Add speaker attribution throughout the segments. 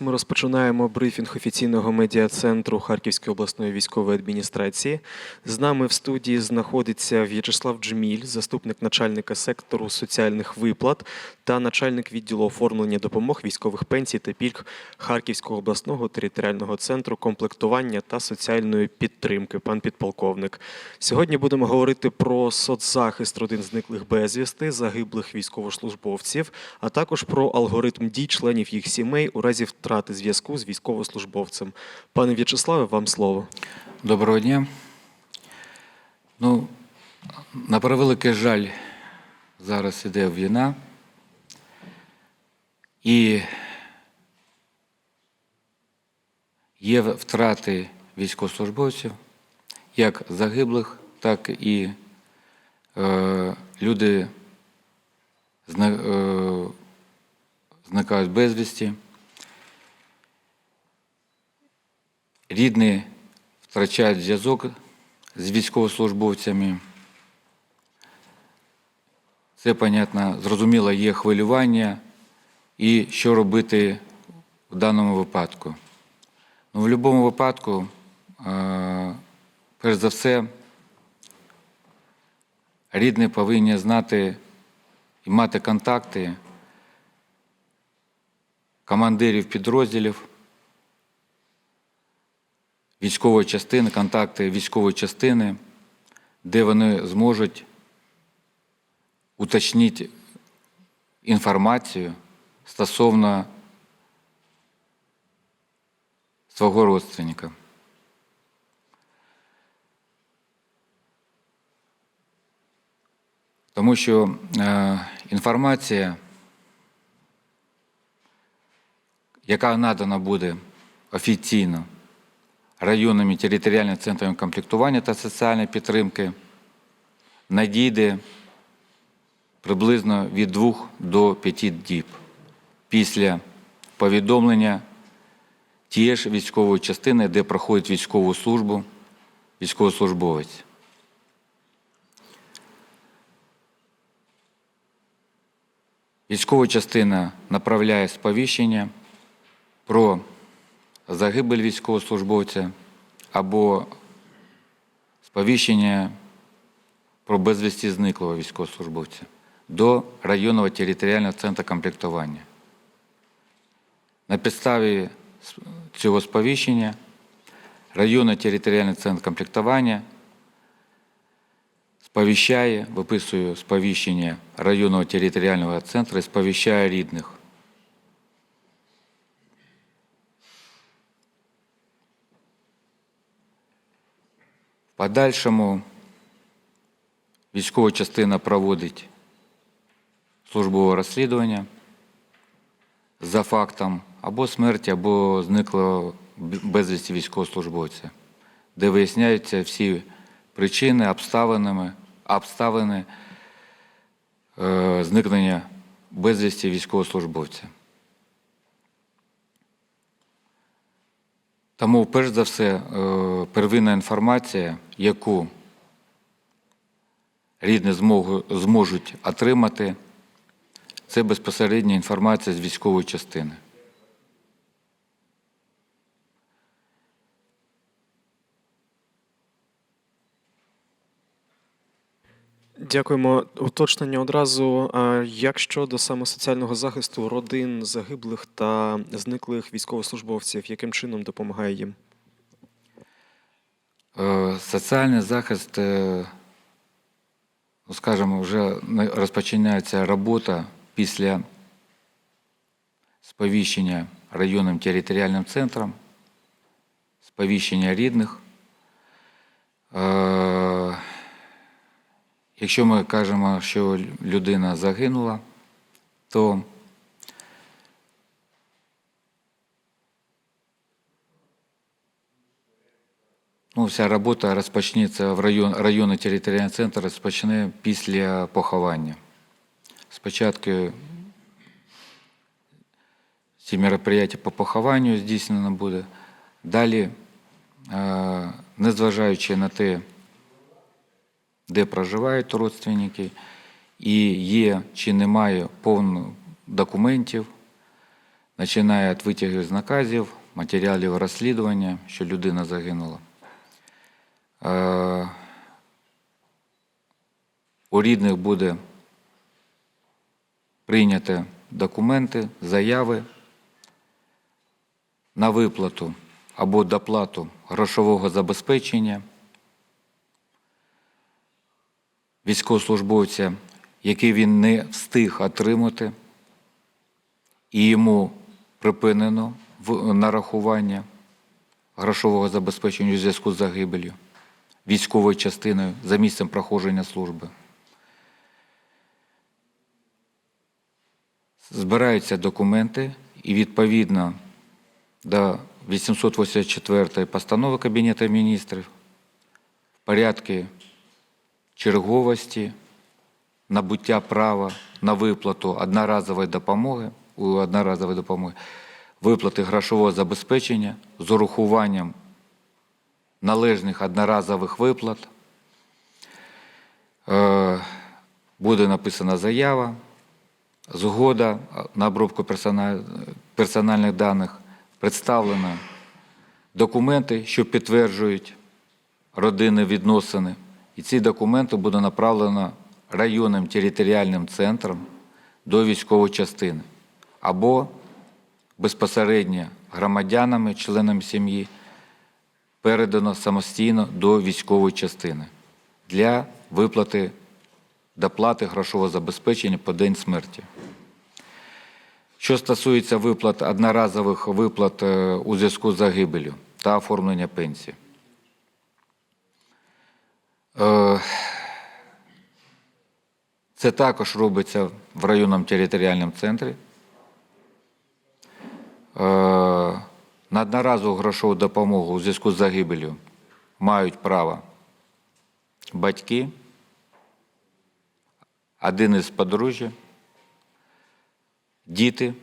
Speaker 1: Ми розпочинаємо брифінг офіційного медіа-центру Харківської обласної військової адміністрації. З нами в студії знаходиться В'ячеслав Джміль, заступник начальника сектору соціальних виплат та начальник відділу оформлення допомог військових пенсій та пільг Харківського обласного територіального центру комплектування та соціальної підтримки. Пан підполковник. Сьогодні будемо говорити про соцзахист родин зниклих безвісти, загиблих військовослужбовців, а також про алгоритм дій членів їх сімей у разі втрати зв'язку з військовослужбовцем. Пане В'ячеславе, вам слово.
Speaker 2: Доброго дня. Ну, на превеликий жаль, зараз іде війна. І є втрати військовослужбовців, як загиблих, так і е, люди е, зникають безвісті. Рідні втрачають зв'язок з військовослужбовцями. Це, понятно, зрозуміло, є хвилювання і що робити в даному випадку. Ну, в будь-якому випадку, е, перш за все, рідні повинні знати і мати контакти командирів підрозділів військової частини, контакти військової частини, де вони зможуть уточнити інформацію стосовно свого родственника. Тому що е, інформація, яка надана буде офіційно районними територіальними центрами комплектування та соціальної підтримки, надійде приблизно від 2 до 5 діб після повідомлення тієї ж військової частини, де проходить військову службу військовослужбовець. Військова частина направляє сповіщення про загибель військовослужбовця або сповіщення про безвісті зниклого військовослужбовця до районного територіального центру комплектування. На підставі цього сповіщення районний територіальний центр комплектування сповіщає, виписує сповіщення районного територіального центру і сповіщає рідних. Подальшому військова частина проводить службове розслідування за фактом або смерті, або зниклого безвісті військовослужбовця, де виясняються всі причини, обставинами, обставини е, зникнення безвісті військовослужбовця. Тому, перш за все, е, первинна інформація, яку рідні зможуть отримати, це безпосередня інформація з військової частини.
Speaker 1: Дякуємо. Уточнення одразу. Як щодо саме соціального захисту родин загиблих та зниклих військовослужбовців, яким чином допомагає їм?
Speaker 2: Е, Соціальний захист, е, ну, скажімо, вже розпочинається робота після сповіщення районним територіальним центром, сповіщення рідних. Якщо ми кажемо, що людина загинула, то Ну, вся робота розпочнеться в район, районний територіальний центр розпочне після поховання. Спочатку ці мероприятия по похованню здійснено буде. Далі, е, незважаючи на те, де проживають родственники, і є чи немає повно документів починає від витягів з наказів, матеріалів розслідування, що людина загинула. Е, У рідних буде прийняти документи, заяви на виплату або доплату грошового забезпечення військовослужбовця, який він не встиг отримати, і йому припинено в- нарахування грошового забезпечення у зв'язку з загибелью військовою частиною за місцем проходження служби. Збираються документи і відповідно до 884 постанови Кабінету міністрів в порядку черговості набуття права на виплату одноразової допомоги, одноразової допомоги, виплати грошового забезпечення з урахуванням належних одноразових виплат. Е, Буде написана заява, згода на обробку персональних даних, представлено документи, що підтверджують родинні відносини. І ці документи буде направлено районним територіальним центром до військової частини або безпосередньо громадянами, членам сім'ї, передано самостійно до військової частини для виплати доплати грошового забезпечення по день смерті. Що стосується виплат одноразових виплат е, у зв'язку з загибелю та оформлення пенсії. Е, Це також робиться в районному територіальному центрі. Е, На одноразову грошову допомогу у зв'язку з загибелю мають право батьки, один із подружжя, діти,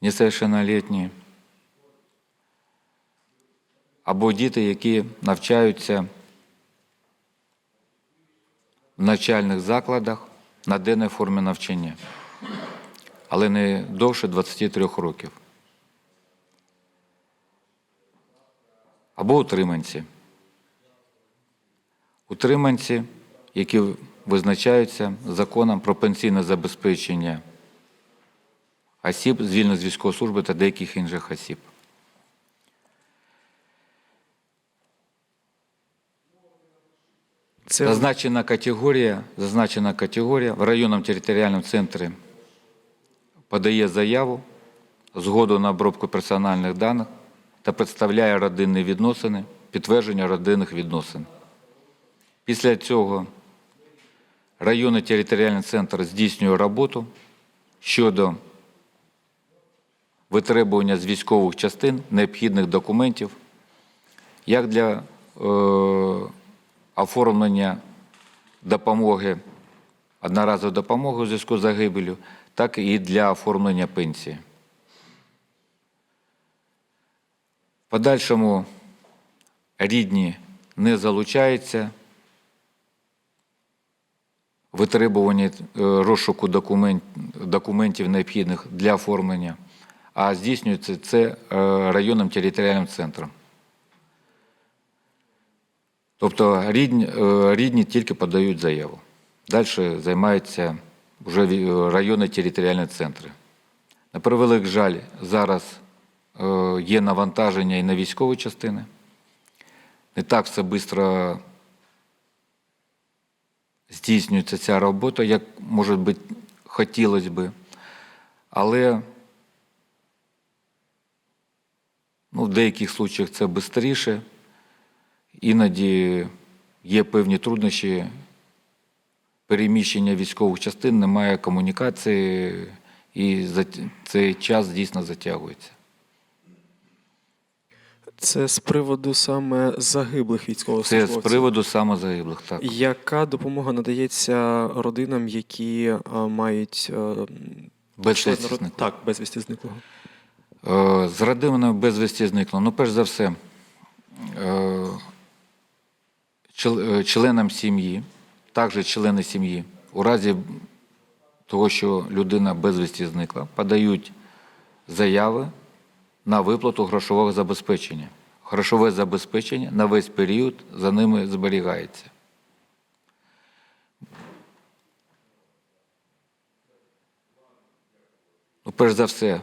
Speaker 2: несовершеннолетні, або діти, які навчаються в навчальних закладах на денній формі навчання, але не довше 23 років. Або утриманці. Утриманці, які визначаються законом про пенсійне забезпечення осіб, звільнених з військової служби та деяких інших осіб.
Speaker 1: Це
Speaker 2: Зазначена категорія, зазначена категорія в районному територіальному центрі подає заяву, згоду на обробку персональних даних та представляє родинні відносини, підтвердження родинних відносин. Після цього районний територіальний центр здійснює роботу щодо витребування з військових частин необхідних документів як для е, оформлення допомоги, одноразової допомоги у зв'язку з загибелю, так і для оформлення пенсії. Подальшому рідні не залучаються витребування е, розшуку документ, документів необхідних для оформлення, а здійснюється це е, районним територіальним центром. Тобто рідні, е, рідні тільки подають заяву. Далі займаються вже ві- районні територіальні центри. На превелик жаль, зараз е, є навантаження і на військові частини. Не так все швидко здійснюється ця робота, як, може би, хотілося би. Але ну, в деяких случаях це швидше. Іноді є певні труднощі переміщення військових частин, немає комунікації, і цей час дійсно затягується.
Speaker 1: Це з приводу саме загиблих
Speaker 2: Це з приводу самозагиблих. Так.
Speaker 1: Яка допомога надається родинам, які е, мають е,
Speaker 2: Безвісті
Speaker 1: род-
Speaker 2: зниклих.
Speaker 1: Так, безвісті зниклого.
Speaker 2: З родинами безвісті зникло. Ну, перш за все, е, членам сім'ї, також члени сім'ї, у разі того, що людина безвісті зникла, подають заяви на виплату грошового забезпечення. Грошове забезпечення на весь період за ними зберігається. Ну, перш за все, е,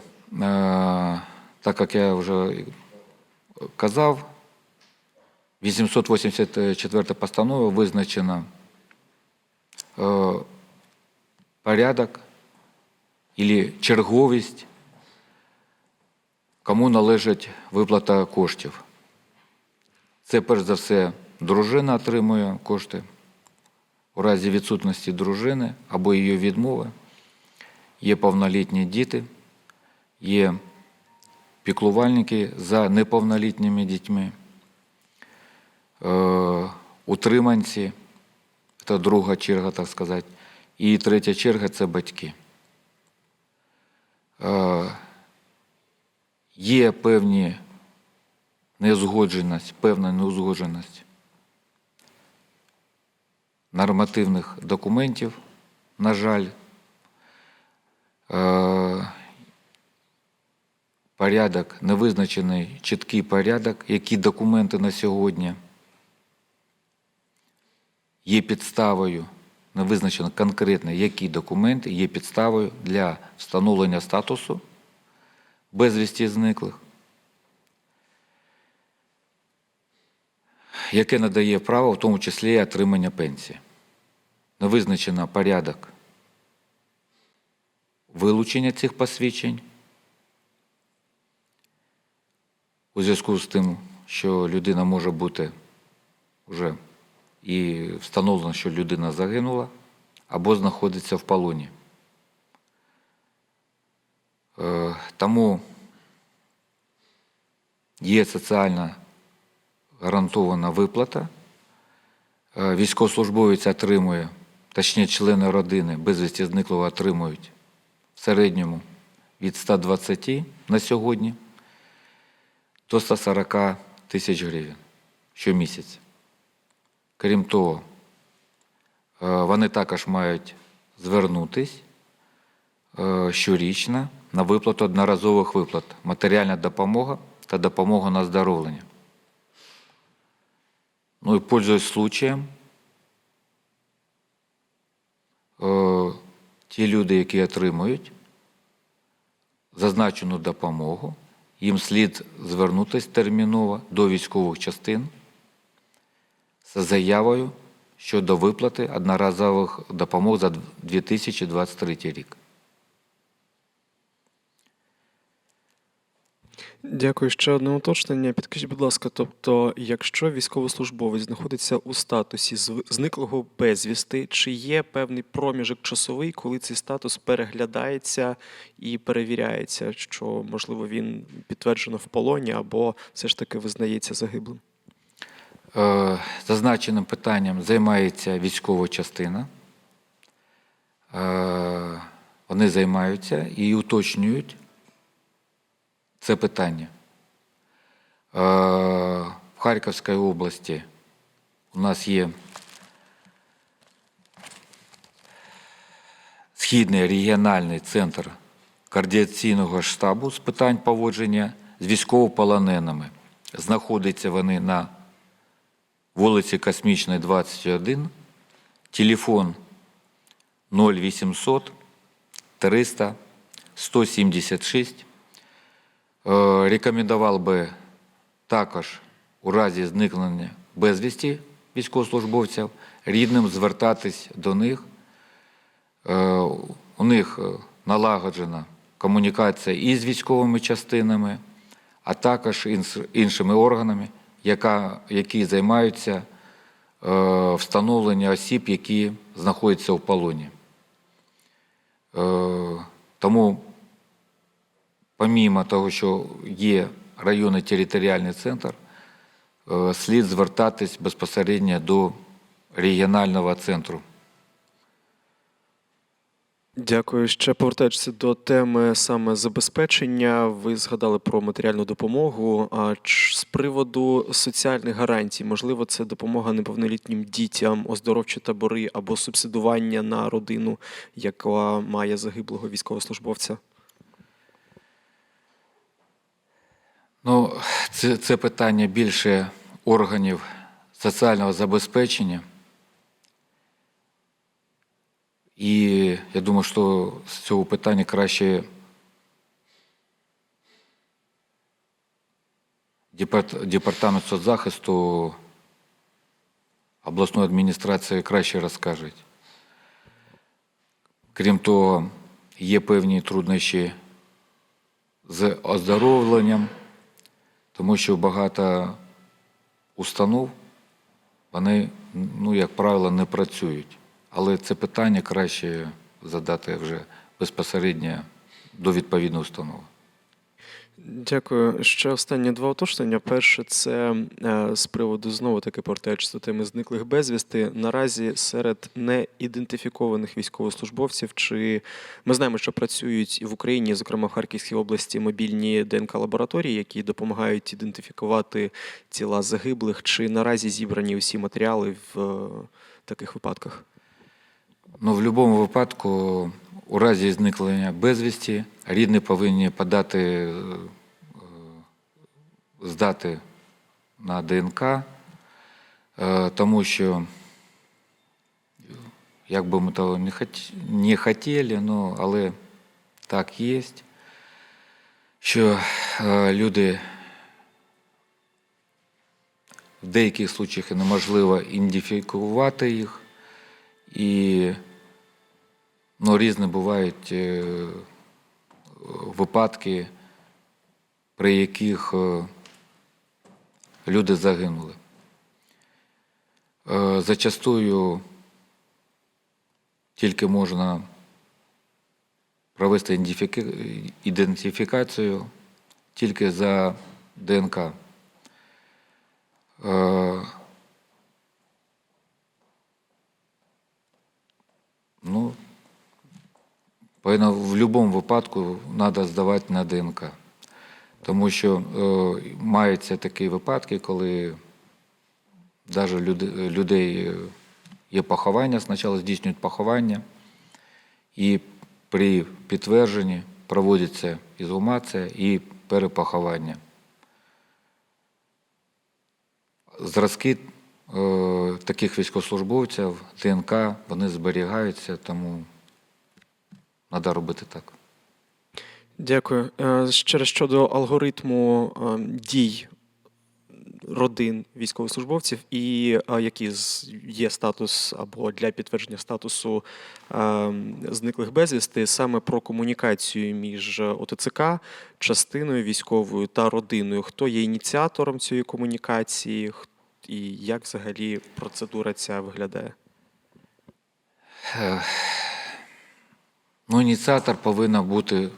Speaker 2: так як я вже казав, 884 постанова визначена е, порядок і черговість, кому належить виплата коштів. Це перш за все дружина отримує кошти. У разі відсутності дружини або її відмови є повнолітні діти, є піклувальники за неповнолітніми дітьми, утриманці, це друга черга, так сказати, і третя черга це батьки. Е, Є певні неузгодженість, певна неузгодженість нормативних документів, на жаль, Е, порядок, невизначений чіткий порядок, які документи на сьогодні є підставою, не визначено конкретно, які документи є підставою для встановлення статусу безвісті зниклих, яке надає право, в тому числі отримання пенсії. Не визначено порядок вилучення цих посвідчень у зв'язку з тим, що людина може бути вже і встановлено, що людина загинула або знаходиться в полоні. Е, Тому є соціальна гарантована виплата. Е, Військовослужбовець отримує, точніше, члени родини безвісті зниклого отримують в середньому від 120 на сьогодні до 140 тисяч гривень щомісяця. Крім того, е, вони також мають звернутись е, щорічно на виплату одноразових виплат, матеріальна допомога та допомога на оздоровлення. Ну і пользуясь случаєм, е, ті люди, які отримують зазначену допомогу, їм слід звернутися терміново до військових частин з заявою щодо виплати одноразових допомог за 2023 рік.
Speaker 1: Дякую. Ще одне уточнення. Підкажіть, будь ласка, тобто, якщо військовослужбовець знаходиться у статусі зниклого безвісти, чи є певний проміжок часовий, коли цей статус переглядається і перевіряється, що можливо він підтверджено в полоні або все ж таки визнається загиблим?
Speaker 2: Е, Зазначеним питанням займається військова частина. Е, Вони займаються і уточнюють це питання. Е, В Харківській області у нас є Східний регіональний центр координаційного штабу з питань поводження з військовополоненими. Знаходяться вони на вулиці Космічної, 21, телефон 0800 300 176. Е, Рекомендував би також у разі зникнення безвісті військовослужбовців рідним звертатись до них. Е, У них е, налагоджена комунікація і з військовими частинами, а також іншими органами, яка, які займаються е, встановленням осіб, які знаходяться в полоні. Е, Тому, помімо того, що є районний територіальний центр, е, слід звертатись безпосередньо до регіонального центру.
Speaker 1: Дякую. Ще повертаючись до теми саме забезпечення, ви згадали про матеріальну допомогу. А з приводу соціальних гарантій, можливо, це допомога неповнолітнім дітям, оздоровчі табори або субсидування на родину, яка має загиблого військовослужбовця.
Speaker 2: Ну, це, це питання більше органів соціального забезпечення. І я думаю, що з цього питання краще департамент соцзахисту обласної адміністрації краще розкажуть. Крім того, є певні труднощі з оздоровленням, тому що багато установ, вони, ну, як правило, не працюють. Але це питання краще задати вже безпосередньо до відповідної установи.
Speaker 1: Дякую. Ще останні два уточнення. Перше, це е, з приводу знову таки повертаючись до теми зниклих безвісти. Наразі серед неідентифікованих військовослужбовців, чи ми знаємо, що працюють і в Україні, зокрема в Харківській області, мобільні ДНК лабораторії, які допомагають ідентифікувати тіла загиблих, чи наразі зібрані усі матеріали в е, таких випадках?
Speaker 2: Ну, в будь-якому випадку, у разі зникнення безвісті, рідні повинні подати, е, е, здати на ДНК, е, тому що, як би ми того не, хот... не хотіли, ну, але так є, що люди в деяких случаях неможливо ідентифікувати їх. І ну, різні бувають е, випадки, при яких е, люди загинули. Е, Зачастую тільки можна провести ідентифікацію тільки за ДНК. Ну, поэтому в будь-якому випадку треба здавати на ДНК. Тому що е, маються такі випадки, коли навіть люди, людей е, є поховання, спочатку здійснюють поховання, і при підтвердженні проводиться ізгумація і перепоховання. Зразки е, таких військовослужбовців, ДНК, вони зберігаються, тому треба робити так.
Speaker 1: Дякую. Ще щодо алгоритму е, дій родин військовослужбовців і е, який є статус або для підтвердження статусу е, зниклих безвісти, саме про комунікацію між ОТЦК, частиною військовою та родиною. Хто є ініціатором цієї комунікації, і як взагалі процедура ця виглядає?
Speaker 2: Ну, ініціатор повинна бути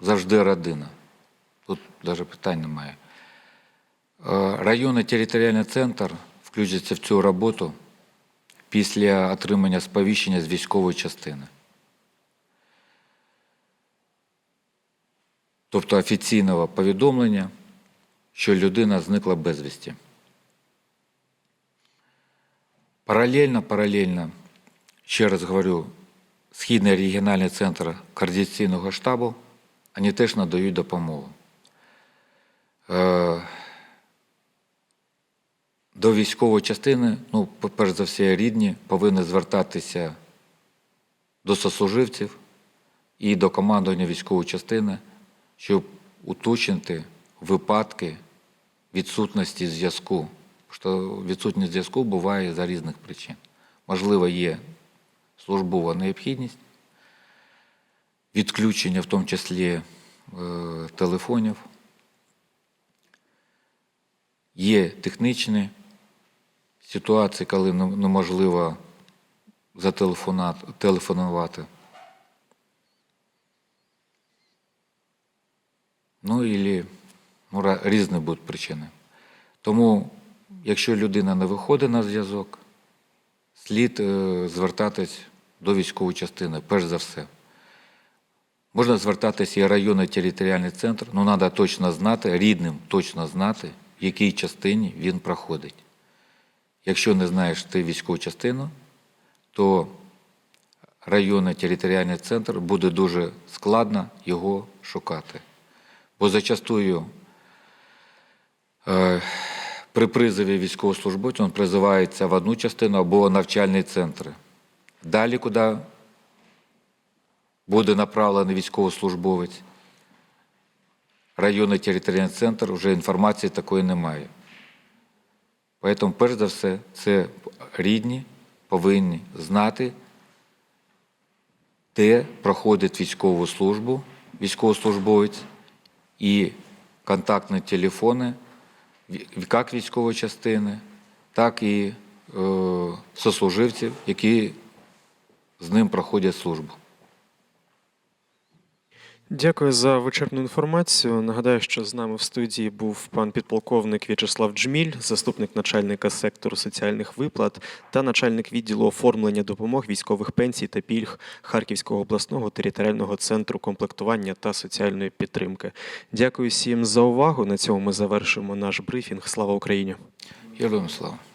Speaker 2: завжди родина. Тут навіть питань немає. Е, Районний територіальний центр включиться в цю роботу після отримання сповіщення з військової частини. Тобто офіційного повідомлення, що людина зникла безвісті. Паралельно, паралельно, ще раз говорю, Східний регіональний центр координаційного штабу, вони теж надають допомогу. Е, До військової частини, ну, перш за все, рідні повинні звертатися до сослуживців і до командування військової частини, щоб уточнити випадки відсутності зв'язку. Відсутність зв'язку буває за різних причин. Можливо, є службова необхідність, відключення, в тому числі е, телефонів. Є технічні ситуації, коли неможливо зателефонати, телефонувати. Ну, і ну, різні будуть причини. Тому, якщо людина не виходить на зв'язок, слід е, звертатись до військової частини, перш за все. Можна звертатися і районний територіальний центр, але треба точно знати, рідним точно знати, в якій частині він проходить. Якщо не знаєш ти військову частину, то районний територіальний центр буде дуже складно його шукати. Бо зачастую е, при призові військовослужбовця він призивається в одну частину або навчальні центри. Далі, куди буде направлений військовослужбовець, районний територіальний центр, вже інформації такої немає. Тому, перш за все, це рідні повинні знати, де проходить військову службу військовослужбовець і контактні телефони як військової частини, так і е, сослуживців, які з ним проходять службу.
Speaker 1: Дякую за вичерпну інформацію. Нагадаю, що з нами в студії був пан підполковник В'ячеслав Джміль, заступник начальника сектору соціальних виплат та начальник відділу оформлення допомог військових пенсій та пільг Харківського обласного територіального центру комплектування та соціальної підтримки. Дякую всім за увагу. На цьому ми завершуємо наш брифінг. Слава Україні!
Speaker 2: Героям слава!